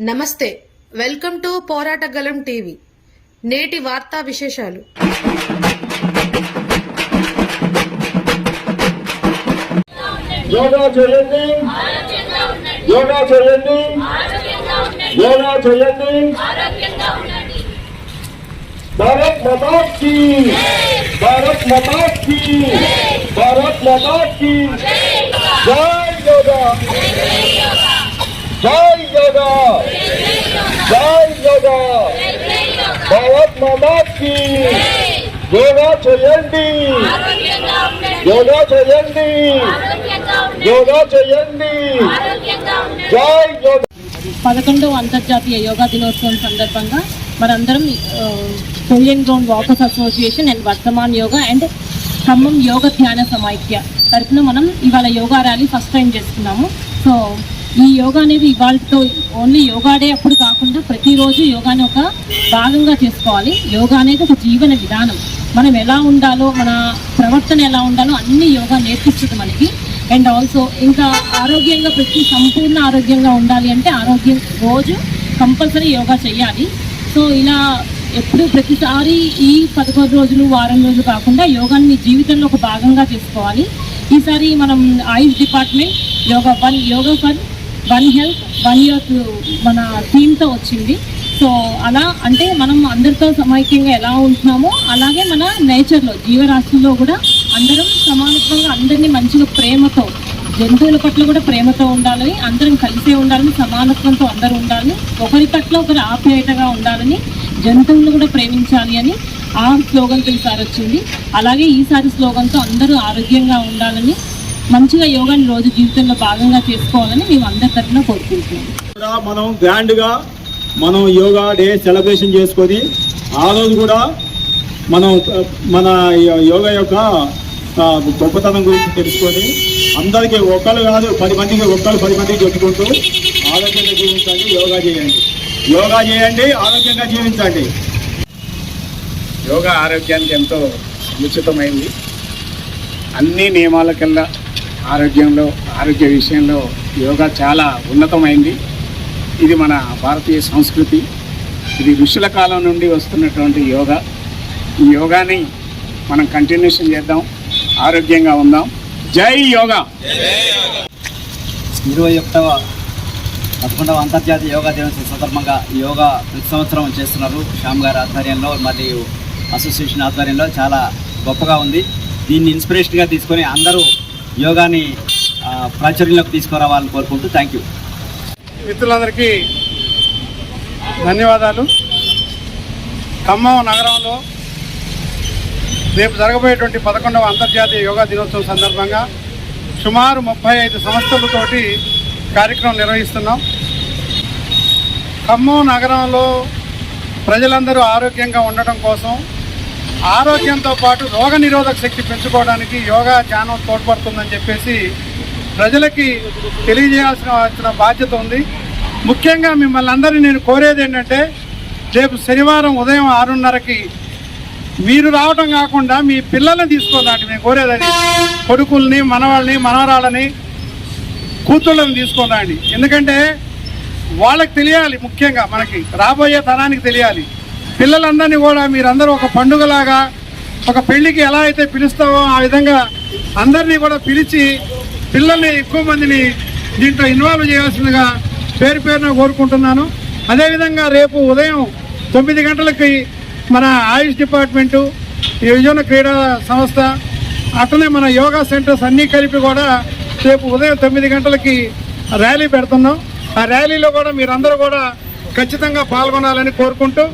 నమస్తే welcome to పోరాటగలం TV. నేటి వార్తా విశేషాలు. యోగా చేయండి. యోగా చేయండి. యోగా చేయండి. భారత్ మాతా కీ. భారత్ మాతా కీ. భారత్ మాతా కీ. జై యోగా. జై యోగా జై యోగా భారత్ యోగా చేయండి. యోగా చేయండి. యోగా చేయండి. జై యోగా. పదకొండవ అంతర్జాతీయ యోగా దినోత్సవం సందర్భంగా మనందరం Korean ground walkers association and Vartaman yoga and Khammam Yoga Dhyana Samaikya తరఫున మనం ఇవాళ యోగా ర్యాలీ ఫస్ట్ టైం చేస్తున్నాము. సో ఈ యోగా అనేది ఇవాళతో ఓన్లీ యోగా డే అప్పుడు కాకుండా ప్రతిరోజు యోగాని ఒక భాగంగా చేసుకోవాలి. యోగా అనేది ఒక జీవన విధానం. మనం ఎలా ఉండాలో మన ప్రవర్తన ఎలా ఉండాలో అన్ని యోగా నేర్పిస్తుంది మనకి. అండ్ ఆల్సో ఇంకా ఆరోగ్యంగా ప్రతి సంపూర్ణ ఆరోగ్యంగా ఉండాలి అంటే ఆరోగ్యం రోజు కంపల్సరీ యోగా చేయాలి. సో ఇలా ఎప్పుడు ప్రతిసారి ఈ పదకొండు రోజులు వారం రోజులు కాకుండా యోగాని మీ జీవితంలో ఒక భాగంగా చేసుకోవాలి. ఈసారి మనం Ayush department yoga one yoga for one health one year మన థీమ్తో వచ్చింది. సో అలా అంటే మనం అందరితో సమైక్యంగా ఎలా ఉంటున్నామో అలాగే మన నేచర్లో జీవరాశుల్లో కూడా అందరం సమానత్వంగా అందరినీ మంచిగా ప్రేమతో జంతువుల పట్ల కూడా ప్రేమతో ఉండాలని అందరం కలిసే ఉండాలని సమానత్వంతో అందరూ ఉండాలని ఒకరి పట్ల ఒకరు ఆప్యాయతగా ఉండాలని జంతువులను కూడా ప్రేమించాలి అని ఆ స్లోగన్తో ఈసారి వచ్చింది. అలాగే ఈసారి స్లోగన్తో అందరూ ఆరోగ్యంగా ఉండాలని మంచిగా యోగాని రోజు జీవితంలో భాగంగా చేసుకోవాలని మేము అందరి తరఫున కోరుకుంటున్నాం. కూడా మనం గ్రాండ్గా మనం యోగా డే సెలబ్రేషన్ చేసుకొని ఆ రోజు కూడా మనం మన యోగా యొక్క గొప్పతనం గురించి తెలుసుకొని అందరికీ ఒక్కరు కాదు పది మందికి ఒక్కరు పది మందికి చెప్పుకుంటూ ఆరోగ్యంగా జీవించండి యోగా చేయండి. యోగా చేయండి ఆరోగ్యంగా జీవించండి. యోగా ఆరోగ్యానికి ఎంతో సముచితమైంది అన్ని నియమాల కల్లా ఆరోగ్యంలో ఆరోగ్య విషయంలో యోగా చాలా ఉన్నతమైంది. ఇది మన భారతీయ సంస్కృతి. ఇది ఋషుల కాలం నుండి వస్తున్నటువంటి యోగా. ఈ యోగాని మనం కంటిన్యూషన్ చేద్దాం. ఆరోగ్యంగా ఉందాం. జై యోగా! ఇరవై ఒకటవ పదకొండవ అంతర్జాతీయ యోగా దినోత్సవం సందర్భంగా యోగా ప్రతి సంవత్సరం చేస్తున్నారు శ్యామ్ గారి ఆధ్వర్యంలో మరియు అసోసియేషన్ ఆధ్వర్యంలో. చాలా గొప్పగా ఉంది. దీన్ని ఇన్స్పిరేషన్గా తీసుకొని అందరూ యోగాని ప్రాచుర్యంలోకి తీసుకురావాలని కోరుకుంటూ థ్యాంక్ యూ. మిత్రులందరికీ ధన్యవాదాలు. ఖమ్మం నగరంలో రేపు జరగబోయేటువంటి పదకొండవ అంతర్జాతీయ యోగా దినోత్సవం సందర్భంగా సుమారు ముప్పై ఐదు సంస్థలతోటి కార్యక్రమం నిర్వహిస్తున్నాం. ఖమ్మం నగరంలో ప్రజలందరూ ఆరోగ్యంగా ఉండటం కోసం ఆరోగ్యంతో పాటు రోగ నిరోధక శక్తి పెంచుకోవడానికి యోగా ధ్యానం తోడ్పడుతుందని చెప్పేసి ప్రజలకి తెలియజేయాల్సిన వచ్చిన బాధ్యత ఉంది. ముఖ్యంగా మిమ్మల్ని అందరినీ నేను కోరేది ఏంటంటే రేపు శనివారం ఉదయం ఆరున్నరకి మీరు రావటం కాకుండా మీ పిల్లల్ని తీసుకోదండి మేము కోరేదని కొడుకుల్ని మనవాళ్ళని మనవరాళ్ళని కూతుళ్ళని తీసుకుందండి ఎందుకంటే వాళ్ళకి తెలియాలి ముఖ్యంగా మనకి. రాబోయే తరానికి తెలియాలి. పిల్లలందరినీ కూడా మీరందరూ ఒక పండుగలాగా ఒక పెళ్ళికి ఎలా అయితే పిలుస్తావో ఆ విధంగా అందరినీ కూడా పిలిచి పిల్లల్ని ఎక్కువ మందిని దీంట్లో ఇన్వాల్వ్ చేయాల్సిందిగా పేరు పేరున కోరుకుంటున్నాను. అదేవిధంగా రేపు ఉదయం తొమ్మిది గంటలకి మన ఆయుష్ డిపార్ట్మెంటు యువజన క్రీడా సంస్థ అట్లనే మన యోగా సెంటర్స్ అన్నీ కలిపి కూడా రేపు ఉదయం తొమ్మిది గంటలకి ర్యాలీ పెడుతున్నాం. ఆ ర్యాలీలో కూడా మీరందరూ కూడా ఖచ్చితంగా పాల్గొనాలని కోరుకుంటూ